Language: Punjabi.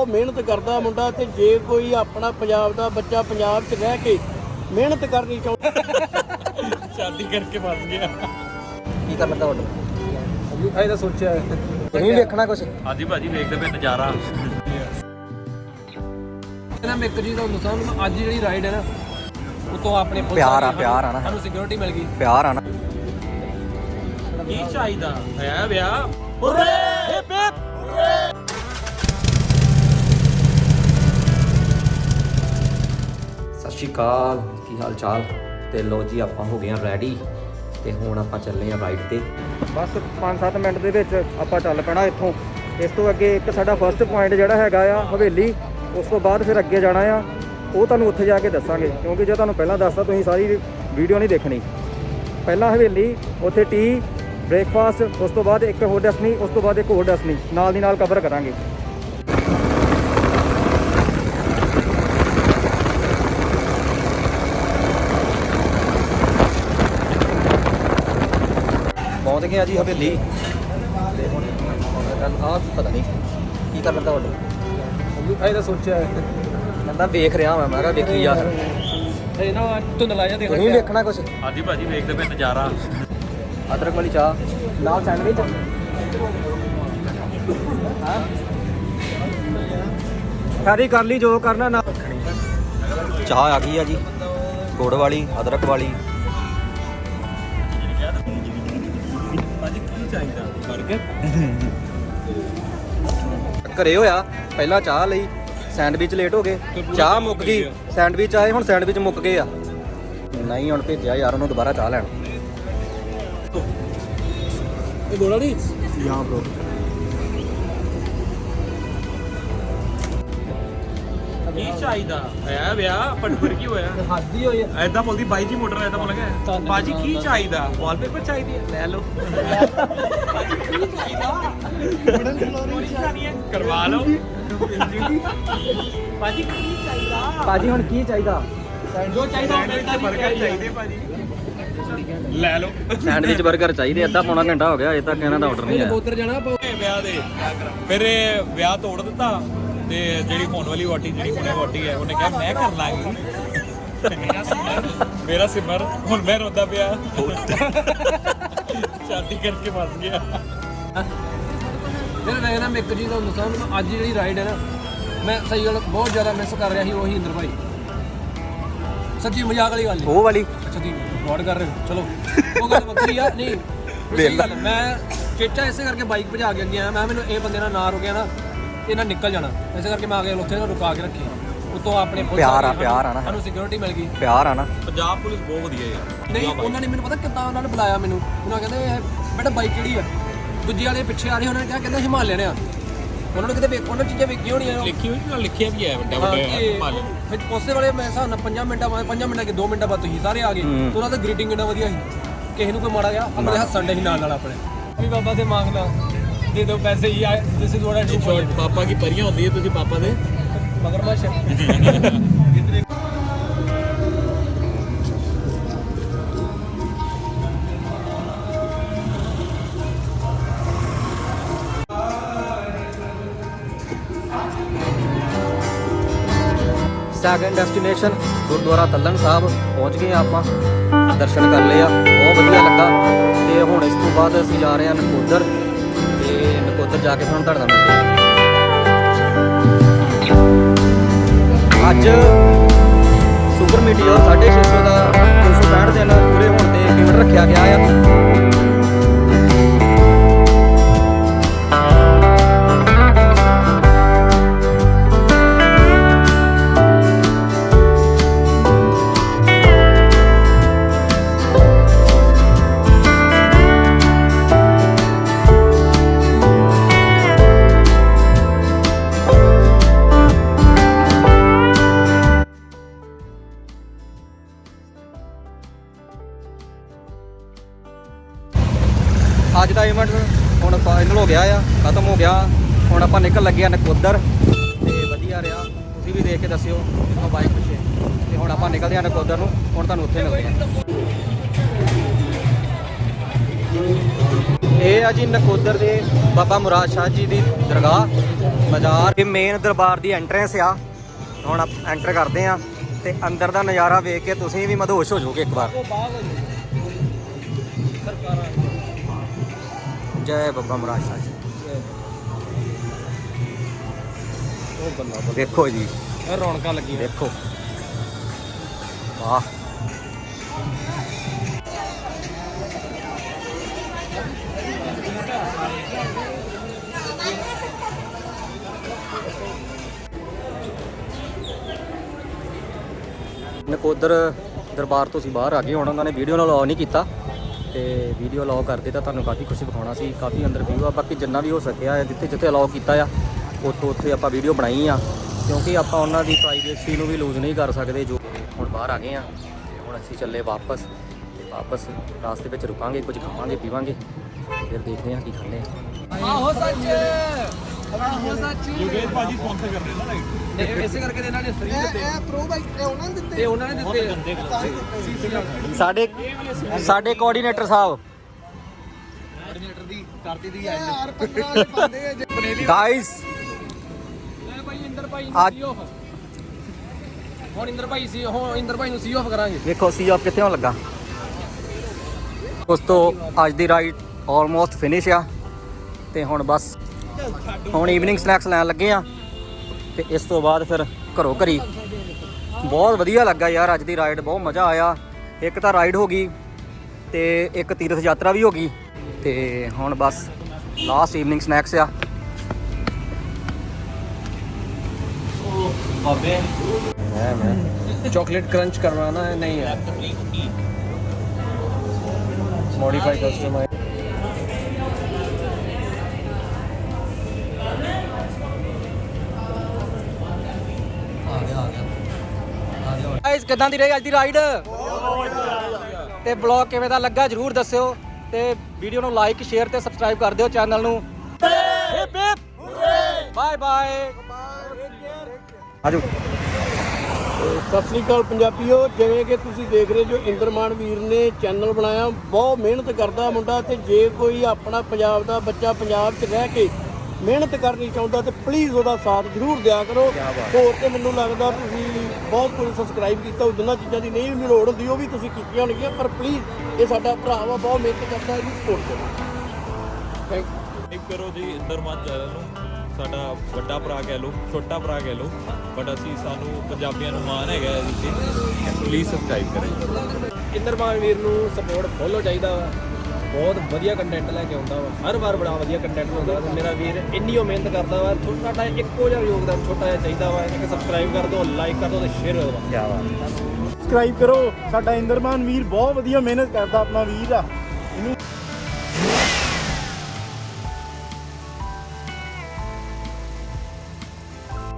ਉਹ ਮਿਹਨਤ ਕਰਦਾ ਮੁੰਡਾ ਤੇ ਜੇ ਕੋਈ ਆਪਣਾ ਪੰਜਾਬ ਦਾ ਬੱਚਾ ਪੰਜਾਬ 'ਚ ਰਹਿ ਕੇ ਮਿਹਨਤ ਕਰਨੀ ਚਾਹੁੰਦਾ ਸ਼ਾਦੀ ਕਰਕੇ ਫਸ ਗਿਆ। ਕੀ ਕਰਨਾ ਤੁਹਾਡਾ? ਅਜੇ ਤਾਂ ਸੋਚਿਆ ਤੁਸੀਂ ਵੇਖਣਾ ਕੁਛ? ਹਾਂਜੀ ਭਾਜੀ ਵੇਖਦੇ ਪਏ ਨਜ਼ਾਰਾ। ਨਾ ਮੈਂ ਇੱਕ ਚੀਜ਼ ਤੁਹਾਨੂੰ ਦੱਸਾਂ ਅੱਜ ਜਿਹੜੀ ਰਾਈਡ ਹੈ ਨਾ ਉਤੋਂ ਆਪਣੇ ਪਿਆਰ ਆ, ਪਿਆਰ ਆ ਨਾ। ਸਾਨੂੰ ਸਿਕਿਉਰਿਟੀ ਮਿਲ ਗਈ। ਪਿਆਰ ਆ ਨਾ। ਕੀ ਚਾਹੀਦਾ? ਹੈ ਵਿਆਹ? ਸਤਿ ਅਕਾਲ ਕੀ ਹਾਲ ਚਾਲ ਤੇ ਲੋ ਜੀ, ਆਪਾਂ ਹੋ ਗਏ ਆ ਰੈਡੀ ਤੇ ਹੁਣ ਆਪਾਂ ਚੱਲੇ ਆ ਰਾਈਡ ਤੇ। ਬਸ 5-7 ਮਿੰਟ ਦੇ ਵਿੱਚ ਆਪਾਂ ਚੱਲ ਪੈਣਾ ਇੱਥੋਂ। ਇਸ ਤੋਂ ਅੱਗੇ ਇੱਕ ਸਾਡਾ ਫਰਸਟ ਪੁਆਇੰਟ ਜਿਹੜਾ ਹੈਗਾ ਆ ਹਵੇਲੀ, ਉਸ ਤੋਂ ਬਾਅਦ ਫਿਰ ਅੱਗੇ ਜਾਣਾ ਆ। ਉਹ ਤੁਹਾਨੂੰ ਉੱਥੇ ਜਾ ਕੇ ਦੱਸਾਂਗੇ, ਕਿਉਂਕਿ ਜੇ ਤੁਹਾਨੂੰ ਪਹਿਲਾਂ ਦੱਸਦਾ ਤੁਸੀਂ ਸਾਰੀ ਵੀਡੀਓ ਨਹੀਂ ਦੇਖਣੀ। ਪਹਿਲਾਂ ਹਵੇਲੀ, ਉੱਥੇ ਟੀ ਬ੍ਰੇਕਫਾਸਟ ਉਸ ਤੋਂ ਬਾਅਦ ਇੱਕ ਹੋਰ ਡੈਸਨੀ ਉਸ ਤੋਂ ਬਾਅਦ ਇੱਕ ਹੋਰ ਡੈਸਨੀ ਨਾਲ ਦੀ ਨਾਲ ਕਵਰ ਕਰਾਂਗੇ। ਗਏ ਆ ਜੀ ਹਵੇਲੀ। ਤੇ ਹੁਣ ਗੱਲ ਆ ਪਤਾ ਨਹੀਂ ਕੀ ਕਰਨਾ ਤੁਹਾਡੇ। ਅਜੇ ਤਾਂ ਸੋਚਿਆ ਕਹਿੰਦਾ ਵੇਖ ਰਿਹਾ ਮੈਂ ਮੈਂ ਕਿਹਾ ਵੇਖੀ ਜਾ। ਇਹ ਨਾ ਦੇਖ ਤੁਸੀਂ ਵੇਖਣਾ ਕੁਛ। ਹਾਂਜੀ ਭਾਜੀ ਵੇਖਦੇ ਪਏ ਨਜ਼ਾਰਾ। ਅਦਰਕ ਵਾਲੀ ਚਾਹ। ਨਾਲ ਸੈਂਡਵਿਚ ਹਾਂ ਖਾਰੀ ਕਰ ਲਈ ਜੋ ਕਰਨਾ ਨਾ। ਚਾਹ ਆ ਗਈ ਆ ਜੀ। ਗੁੜ ਵਾਲੀ ਅਦਰਕ ਵਾਲੀ। ਚਾਹੀਦਾ। 버ਗਰ ਘਰੇ ਹੋਇਆ ਪਹਿਲਾਂ ਚਾਹ ਲਈ ਸੈਂਡਵਿਚ ਲੇਟ ਹੋ ਗਏ। ਚਾਹ ਮੁੱਕ ਗਈ। ਸੈਂਡਵਿਚ ਆਏ ਹੁਣ ਸੈਂਡਵਿਚ ਮੁੱਕ ਗਏ ਆ। ਨਹੀਂ ਹੁਣ ਭੇਜਿਆ ਯਾਰ ਉਹਨੂੰ ਦੁਬਾਰਾ ਚਾਹ ਲੈਣ। ਇਹ ਗੋਲਾ ਨਹੀਂ? ਯਾਂ ਬ్రో ਕੀ ਚਾਹੀਦਾ? ਹੈ ਵਿਆਹ? ਪਟਪਰ ਕੀ ਹੋਇਆ? ਹੱਦੀ ਹੋਈ ਐਦਾਂ ਬੋਲਦੀ ਬਾਈ ਜੀ ਮੋਟਰ ਐਦਾਂ ਬੋਲ ਗਿਆ। ਭਾਜੀ ਕੀ ਚਾਹੀਦਾ? ਵਾਲਪੇਪਰ ਚਾਹੀਦੀ ਹੈ? ਲੈ ਲਓ। ਵੁਡਨ ਫਲੋਰਿੰਗ ਕਰਵਾ ਲਓ। ਭਾਜੀ ਕੀ ਚਾਹੀਦਾ? ਭਾਜੀ ਹੁਣ ਕੀ ਚਾਹੀਦਾ? ਜੋ ਚਾਹੀਦਾ ਸੈਂਡਵਿਚ 버ਗਰ ਚਾਹੀਦੇ। ਭਾਜੀ ਲੈ ਲਓ। ਸੈਂਡਵਿਚ 버ਗਰ ਚਾਹੀਦੇ ਅੱਧਾ ਪੌਣਾ ਘੰਟਾ ਹੋ ਗਿਆ ਅਜੇ ਤੱਕ ਇਹਨਾਂ ਦਾ ਆਰਡਰ ਨਹੀਂ ਆਇਆ। ਵਿਆਹ ਦੇ ਫਿਰ ਇਹ ਵਿਆਹ ਤੋੜ ਦਿੱਤਾ। ਤੇ ਜਿਹੜੀ ਹੋਣ ਵਾਲੀ ਵਾਟੀ ਜਿਹੜੀ ਹੁਣੇ ਵਾਟੀ ਹੈ ਉਹਨੇ ਕਿਹਾ ਮੈਂ ਕਰ ਲਾਂਗੀ। ਮੇਰਾ ਸਿਮਰ ਹੁਣ ਮੈਂ ਰੋਂਦਾ ਪਿਆ। ਸ਼ਾਦੀ ਕਰਕੇ ਫਸ ਗਿਆ। ਫਿਰ ਮੈਂ ਨਾ ਮੈਂ ਇੱਕ ਚੀਜ਼ ਤੁਹਾਨੂੰ ਦੱਸਾਂ ਮੈਨੂੰ ਅੱਜ ਜਿਹੜੀ ਰਾਈਡ ਹੈ ਨਾ ਮੈਂ ਸਹੀ ਗੱਲ ਬਹੁਤ ਜ਼ਿਆਦਾ ਮਿਸ ਕਰ ਰਿਹਾ ਸੀ ਉਹੀ ਇੰਦਰ ਭਾਈ। ਸੱਚੀ ਮਜ਼ਾਕ ਵਾਲੀ ਗੱਲ ਉਹ ਵਾਲੀ? ਅੱਛਾ ਠੀਕ ਰਿਕਾਰਡ ਕਰ ਰਹੇ ਹੋ। ਚਲੋ ਉਹ ਗੱਲ ਵੱਖਰੀ ਆ। ਨਹੀਂ ਮੈਂ ਚੇਚਾ ਇਸੇ ਕਰਕੇ ਬਾਈਕ ਭਜਾ ਕੇ ਗਿਆ ਮੈਂ ਮੈਨੂੰ ਇਹ ਬੰਦੇ ਨਾਲ ਨਾ ਰੁਕਿਆ ਨਾ। ਤੇ ਇਹਨਾਂ ਨਿਕਲ ਜਾਣਾ। ਇਸੇ ਕਰਕੇ ਮੈਂ ਆ ਕੇ ਉੱਥੇ ਰੁਕਾ ਕੇ ਰੱਖੀ। ਉਤੋਂ ਆਪਣੇ ਪੁਲਿਸ ਪਿਆਰ ਆ, ਪਿਆਰ ਆ ਨਾ। ਸਾਨੂੰ ਸਿਕਿਉਰਿਟੀ ਮਿਲ ਗਈ। ਪਿਆਰ ਆ ਨਾ। ਪੰਜਾਬ ਪੁਲਿਸ ਬਹੁਤ ਵਧੀਆ ਯਾਰ ਨਹੀਂ ਉਹਨਾਂ ਨੇ ਮੈਨੂੰ ਪਤਾ ਕਿੱਦਾਂ ਉਹਨਾਂ ਨੇ ਬੁਲਾਇਆ ਮੈਨੂੰ। ਉਹਨਾਂ ਕਹਿੰਦੇ ਇਹ ਬੇਟਾ ਬਾਈਕ ਕਿਹੜੀ ਆ? ਦੂਜੇ ਵਾਲੇ ਪਿੱਛੇ ਆ ਰਹੇ ਉਹਨਾਂ ਨੇ ਕਿਹਾ ਕਹਿੰਦੇ ਹਿਮਾਲਿਅਨ ਆ। ਉਹਨਾਂ ਨੂੰ ਕਿਤੇ ਵੇਖ ਉਹਨਾਂ ਚੀਜ਼ਾਂ ਵੇਖੀਆਂ ਹੋਣੀਆਂ ਲਿਖੀ ਹੋਈ ਨਾਲ ਲਿਖਿਆ ਵੀ ਹੈ ਵੱਡਾ ਹਾਂ, ਵੱਡਾ ਕਿ ਹਿਮਾਲਯਨ ਫਿਰ ਉਸੇ ਵੇਲੇ ਮੈਂ ਹਿਸਾਬ ਨਾਲ 5 ਮਿੰਟਾਂ ਬਾਅਦ 5 ਮਿੰਟਾਂ ਕੇ 2 ਮਿੰਟਾਂ ਬਾਅਦ ਤੁਸੀਂ ਸਾਰੇ ਆ ਗਏ। ਤੇ ਉਹਨਾਂ ਦਾ ਗ੍ਰੀਟਿੰਗ ਇੰਨਾ ਵਧੀਆ ਸੀ। ਕਿਸੇ ਨੂੰ ਕੋਈ ਮਾੜਾ ਗਿਆ ਆਪਣੇ ਹੱਸਣ ਦੇ ਸੀ ਨਾਲ ਨਾਲ ਆਪਣੇ। ਵੀ ਬਾਬਾ ਦੇ ਮੰਗਦਾ ਦੇ ਦਿਓ ਪੈਸੇ ਹੀ ਆ this is what I do for ਪਾਪਾ ਕੀ ਪਰੀਆਂ ਹੁੰਦੀ ਹੈ ਤੁਸੀਂ ਪਾਪਾ ਦੇ? ਮਗਰਮੱਛ ਸੈਕੰਡ ਡੈਸਟੀਨੇਸ਼ਨ ਗੁਰਦੁਆਰਾ ਤੱਲਣ ਸਾਹਿਬ ਪਹੁੰਚ ਗਏ ਹਾਂ ਆਪਾਂ। ਦਰਸ਼ਨ ਕਰ ਲਏ ਆ ਬਹੁਤ ਵਧੀਆ ਲੱਗਾ। ਤੇ ਹੁਣ ਇਸ ਤੋਂ ਬਾਅਦ ਅਸੀਂ ਜਾ ਰਹੇ ਹਾਂ ਨਕੋਦਰ। ਤੇ ਨਕੋਦਰ ਜਾ ਕੇ ਤੁਹਾਨੂੰ ਤੁਹਾਡਾ ਮਿਲਦੇ ਹਾਂ। ਅੱਜ ਸੁਪਰ ਮੀਟੀਓ 650 ਦਾ 365 ਦਿਨ ਪੂਰੇ ਹੋਣ ਤੇ ਪੇਮੈਂਟ ਰੱਖਿਆ ਗਿਆ ਆ? ਅੱਜ ਦਾ ਇਵੈਂਟ ਹੁਣ ਫਾਈਨਲ ਹੋ ਗਿਆ ਆ, ਖਤਮ ਹੋ ਗਿਆ। ਹੁਣ ਆਪਾਂ ਨਿਕਲ ਲੱਗੇ ਆ ਨਕੋਦਰ ਤੇ ਵਧੀਆ ਰਿਹਾ। ਤੁਸੀਂ ਵੀ ਦੇਖ ਕੇ ਦੱਸਿਓ ਆ ਬਾਈਕ ਪਿੱਛੇ। ਤੇ ਹੁਣ ਆਪਾਂ ਨਿਕਲਦੇ ਆ ਨਕੋਦਰ ਨੂੰ, ਹੁਣ ਤੁਹਾਨੂੰ ਉੱਥੇ ਮਿਲਦੇ ਆ। ਇਹ ਆ ਜੀ ਨਕੋਦਰ ਦੇ ਬਾਬਾ ਮੁਰਾਦ ਸ਼ਾਹ ਜੀ ਦੀ ਦਰਗਾਹ, ਮਜ਼ਾਰ। ਇਹ ਮੇਨ ਦਰਬਾਰ ਦੀ ਐਂਟਰੈਂਸ ਆ। ਹੁਣ ਆਪਾਂ ਐਂਟਰ ਕਰਦੇ ਆ ਤੇ ਅੰਦਰ ਦਾ ਨਜ਼ਾਰਾ ਵੇਖ ਕੇ ਤੁਸੀਂ ਵੀ ਮਦਹੋਸ਼ ਹੋ ਜਾਓਗੇ ਇੱਕ ਵਾਰ। ਸਰਕਾਰਾਂ ਜੈ ਬਾਬਾ ਮੁਰਾਦ ਸ਼ਾਹ ਜੀ ਉਹ ਬੱਲਾ ਵੇਖੋ ਜੀ। ਬੱਲਾ ਰੌਣਕਾਂ ਲੱਗੀਆਂ। ਦੇਖੋ। ਵਾਹ। ਨਕੋਦਰ ਦਰਬਾਰ ਤੋਂ ਅਸੀਂ ਬਾਹਰ ਆ ਗਏ ਹੁਣ ਉਹਨਾਂ ਨੇ ਵੀਡੀਓ ਨਾਲ ਅਲਾਉ ਨਹੀਂ ਕੀਤਾ। ਤੇ ਵੀਡੀਓ ਅਲਾਉ ਕਰਦੇ ਤਾਂ ਤੁਹਾਨੂੰ ਕਾਫੀ ਕੁਝ ਵਿਖਾਉਣਾ ਸੀ, ਕਾਫੀ ਅੰਦਰ ਵਿਊ ਆ, ਬਾਕੀ ਜਿੰਨਾ ਵੀ ਹੋ ਸਕਿਆ ਹੈ, ਜਿੱਥੇ ਜਿੱਥੇ ਅਲਾਉ ਕੀਤਾ ਆ, ਉੱਥੋਂ ਉੱਥੇ ਆਪਾਂ ਵੀਡੀਓ ਬਣਾਈ ਆ, ਕਿਉਂਕਿ ਆਪਾਂ ਉਹਨਾਂ ਦੀ ਪ੍ਰਾਈਵੇਸੀ ਨੂੰ ਵੀ ਲੂਜ਼ ਨਹੀਂ ਕਰ ਸਕਦੇ ਜੋ ਹੁਣ ਬਾਹਰ ਆ ਗਏ ਆ, ਤੇ ਹੁਣ ਅਸੀਂ ਚੱਲੇ ਵਾਪਸ, ਤੇ ਵਾਪਸ ਰਾਸਤੇ ਵਿੱਚ ਰੁਕਾਂਗੇ, ਕੁਝ ਖਾਵਾਂਗੇ, ਪੀਵਾਂਗੇ, ਫਿਰ ਦੇਖਦੇ ਹਾਂ ਕੀ ਖਾਂਦੇ ਆ। ਆਹੋ ਸੱਚ। ਆਹੋ ਸੱਚ ਯੋਗੇਸ਼ ਭਾਜੀ ਸਪਾਂਸਰ ਕਰ ਰਹੇ ਨਾ ਰਾਈਟ ਇਹ- ਇਸੇ ਕਰਕੇ ਤਾਂ ਇਹਨਾਂ ਨੇ ਫ੍ਰੀ ਦਿੱਤੇ। ਇਹ ਪ੍ਰੋ ਬਾਈਕ ਤੇ ਉਹਨਾਂ ਨੇ ਦਿੱਤੇ। ਤੇ ਉਹਨਾਂ ਨੇ ਦਿੱਤੇ। ਸੀਸੀ ਨਾਲ ਸਾਡੇ ਸਾਡੇ ਕੋਆਰਡੀਨੇਟਰ ਸਾਹਿਬ। ਕੋਆਰਡੀਨੇਟਰ ਦੀ ਕਰਤੀ ਦੀ ਐਂਡ ਯਾਰ 15 ਪਾਉਂਦੇ ਆ ਜੇ। ਗਾਇਸ ਲੈ ਭਾਈ ਇੰਦਰ ਭਾਈ ਅੱਜ- ਸੀ ਆਫ ਹੁਣ ਇੰਦਰ ਭਾਈ ਸੀ ਹੁਣ ਇੰਦਰ ਭਾਈ ਨੂੰ ਸੀ ਆਫ ਕਰਾਂਗੇ। ਵੇਖੋ ਸੀ ਆਫ ਕਿੱਥੇ ਹੋਣ ਲੱਗਾ। ਉਸ ਤੋਂ ਅੱਜ ਦੀ ਰਾਈਡ ਆਲਮੋਸਟ ਫਿਨਿਸ਼ ਆ। ਤੇ ਹੁਣ ਬਸ ਹੁਣ ਈਵਨਿੰਗ ਸਨੈਕਸ ਲੈਣ ਲੱਗੇ ਆ ਤੇ ਇਸ ਤੋਂ ਬਾਅਦ ਫਿਰ ਘਰੋਂ ਘਰੀ। ਬਹੁਤ ਵਧੀਆ ਲੱਗਾ ਯਾਰ ਅੱਜ ਦੀ ਰਾਈਡ ਬਹੁਤ ਮਜ਼ਾ ਆਇਆ। ਇੱਕ ਤਾਂ ਰਾਈਡ ਹੋ ਗਈ ਤੇ ਇੱਕ ਤੀਰਥ ਯਾਤਰਾ ਵੀ ਹੋ ਗਈ। ਤੇ ਹੁਣ ਬਸ ਲਾਸਟ ਈਵਨਿੰਗ ਸਨੈਕਸ ਆ। ਚਾਕਲੇਟ ਕਰੰਚ ਕਰਵਾਣਾ ਹੈ? ਨਹੀਂ ਹੈ ਮੋਡੀਫਾਈ ਕਸਟਮਾਈਜ਼ ਗਾਇਸ ਕਿਦਾਂ ਦੀ ਰਹੀ ਅੱਜ ਦੀ ਰਾਈਡ ਤੇ ਬਲੌਗ ਕਿਵੇਂ ਦਾ ਲੱਗਾ ਜਰੂਰ ਦੱਸਿਓ ਤੇ ਵੀਡੀਓ ਨੂੰ ਲਾਈਕ ਸ਼ੇਅਰ ਤੇ ਸਬਸਕ੍ਰਾਈਬ ਕਰ ਦਿਓ ਚੈਨਲ ਨੂੰ। ਬਾਏ ਬਾਏ ਆਜੋ। ਸਤਿ ਸ੍ਰੀ ਅਕਾਲ ਪੰਜਾਬੀਓ ਜਿਵੇਂ ਕਿ ਤੁਸੀਂ ਦੇਖ ਰਹੇ ਜੋ ਇੰਦਰਮਾਨ ਵੀਰ ਨੇ ਚੈਨਲ ਬਣਾਇਆ ਬਹੁਤ ਮਿਹਨਤ ਕਰਦਾ ਮੁੰਡਾ ਤੇ ਜੇ ਕੋਈ ਆਪਣਾ ਪੰਜਾਬ ਦਾ ਬੱਚਾ ਪੰਜਾਬ 'ਚ ਰਹਿ ਕੇ ਮਿਹਨਤ ਕਰਨੀ ਚਾਹੁੰਦਾ ਤੇ ਪਲੀਜ਼ ਉਹਦਾ ਸਾਥ ਜ਼ਰੂਰ ਦਿਆ ਕਰੋ। ਹੋਰ ਤੇ ਮੈਨੂੰ ਲੱਗਦਾ ਤੁਸੀਂ ਬਹੁਤ ਕੁਝ ਸਬਸਕ੍ਰਾਈਬ ਕੀਤਾ ਉਹ ਜਿੰਨਾ ਚੀਜ਼ਾਂ ਦੀ ਨਹੀਂ ਵੀ ਲੋੜ ਹੁੰਦੀ ਉਹ ਵੀ ਤੁਸੀਂ ਕੀਤੀਆਂ ਹੋਣਗੀਆਂ ਪਰ ਪਲੀਜ਼ ਇਹ ਸਾਡਾ ਭਰਾ ਵਾ ਬਹੁਤ ਮਿਹਨਤ ਕਰਦਾ ਇਹਨੂੰ ਸਪੋਰਟ ਕਰੋ। ਥੈਂਕ ਸਬਸਕ੍ਰਾਈਬ ਕਰੋ ਜੀ ਇੰਦਰਮਾਨ ਚੈਨਲ ਨੂੰ। ਸਾਡਾ ਵੱਡਾ ਭਰਾ ਕਹਿ ਲਓ ਛੋਟਾ ਭਰਾ ਕਹਿ ਲਓ ਬਟ ਅਸੀਂ ਸਾਨੂੰ ਪੰਜਾਬੀਆਂ ਨੂੰ ਮਾਣ ਹੈਗਾ ਇਹਦੇ ਤੇ ਪਲੀਜ਼ ਸਬਸਕ੍ਰਾਈਬ ਕਰਿਓ। ਇੰਦਰਮਾਨ ਵੀਰ ਨੂੰ ਸਪੋਰਟ ਫੋਲੋ ਚਾਹੀਦਾ ਵਾ। ਬਹੁਤ ਵਧੀਆ ਕੰਟੈਂਟ ਲੈ ਕੇ ਆਉਂਦਾ ਵਾ। ਹਰ ਵਾਰ ਬੜਾ ਵਧੀਆ ਕੰਟੈਂਟ ਹੁੰਦਾ ਵਾ ਤੇ ਮੇਰਾ ਵੀਰ ਇੰਨੀ ਉਹ ਮਿਹਨਤ ਕਰਦਾ ਵਾ ਛੋਟਾ ਜਿਹਾ ਇੱਕੋ ਜਿਹਾ ਯੋਗਦਾਨ ਛੋਟਾ ਜਿਹਾ ਚਾਹੀਦਾ ਵਾ ਕਿ ਸਬਸਕ੍ਰਾਈਬ ਕਰ ਦਿਓ ਲਾਈਕ ਕਰ ਦਿਓ ਤੇ ਸ਼ੇਅਰ ਕਰ ਦਿਓ ਕੀ ਬਾਤ ਸਬਸਕ੍ਰਾਈਬ ਕਰੋ। ਸਾਡਾ ਇੰਦਰਮਾਨ ਵੀਰ ਬਹੁਤ ਵਧੀਆ ਮਿਹਨਤ ਕਰਦਾ ਆਪਣਾ ਵੀਰ ਆ। ਇਹਨੂੰ